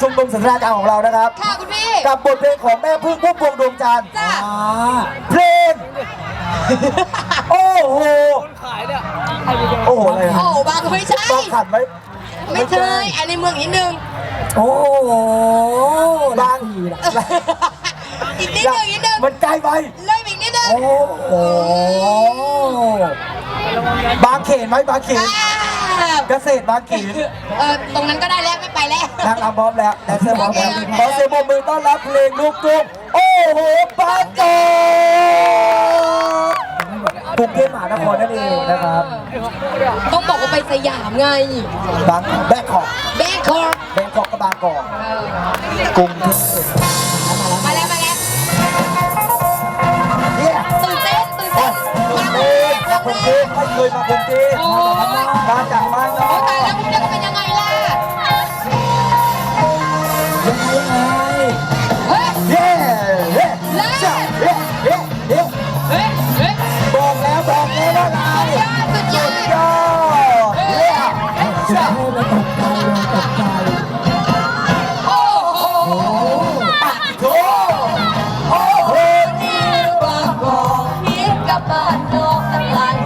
ชุมนุมสันทนาการของเรานะครับ ค่ะคุณพี่ กับบทเพลงของแม่พึ่งพุ่มพวงดวงจันทร์จ้าเพลง โอ้โห โอ้โหอะไรโอ้ฮะบางไม่ใช่ ต้องขัดไหมไม่ใช่อันในเมืองนิดนึง โอ้โหบางอีกนิดนึงนิดนึงมันไกลไปเลยอีกนิดนึงโอ้โห บางเขนไหมบางเขนอ่า เกษตรบางเขนเออตรงนั้นก็ได้แล้วไม่ไปแล้ว นางรำพร้อมแล้วแดนเซอร์พร้อมแล้วโอเคขอเสียงปรบมือต้อนรับเพลงลูกทุ่งโอ้โหบางกอกกรุงเทพมหานครนั่นเองนะครับต้องบอกว่าไปสยามไง บางแบงคอกแบงคอกแบงคอกกับบางกอกกรุงเทพ มาแล้วมาแล้ว อ้ยมากรุงเทพไม่เคยมากรุงเทพโอ้ย มาจากบ้านนอโอ้กตายแล้วคุณจะเป็นยังไงล่ะ ยังไงเฮ้ย เย้เย้จ้ะเย้เย้เย้เฮ้ยเฮ้ยบอกแล้วบอกแล้วว่าเราสุดยอดยอดเย้จ้ะโอ้โหโถโอ้โห นี่บางกอกคิดกับบ้านนอ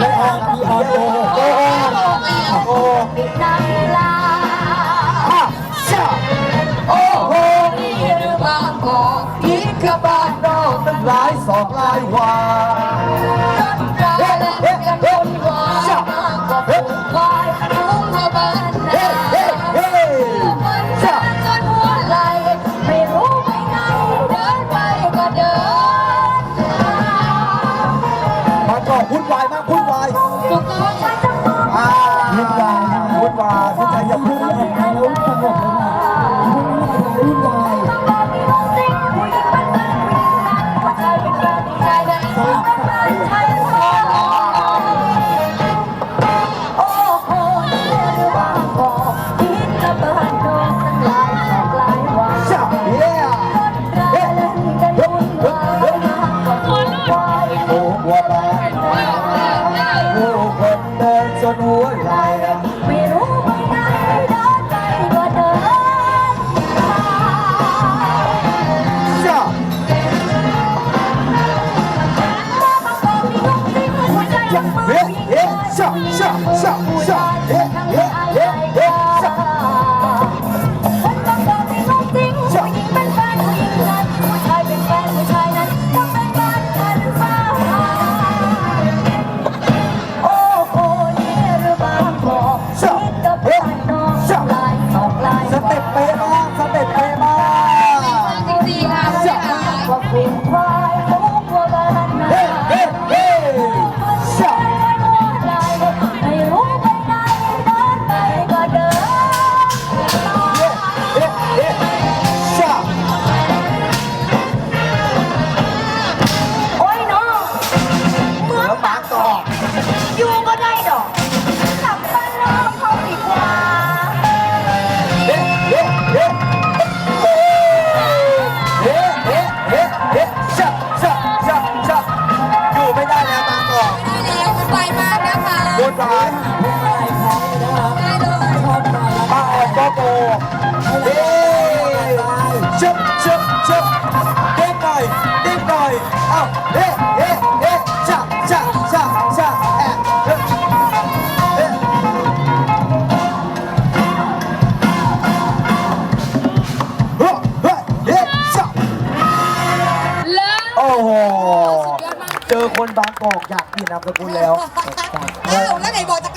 Leon, Leon, oo, oo, oo. 一二三四一 โอ้โห สุดยอดมากเจอคนบางกอกอยากเปลี่ยนนามสกุลแล้วแล้วแล้วไหนบอกจะ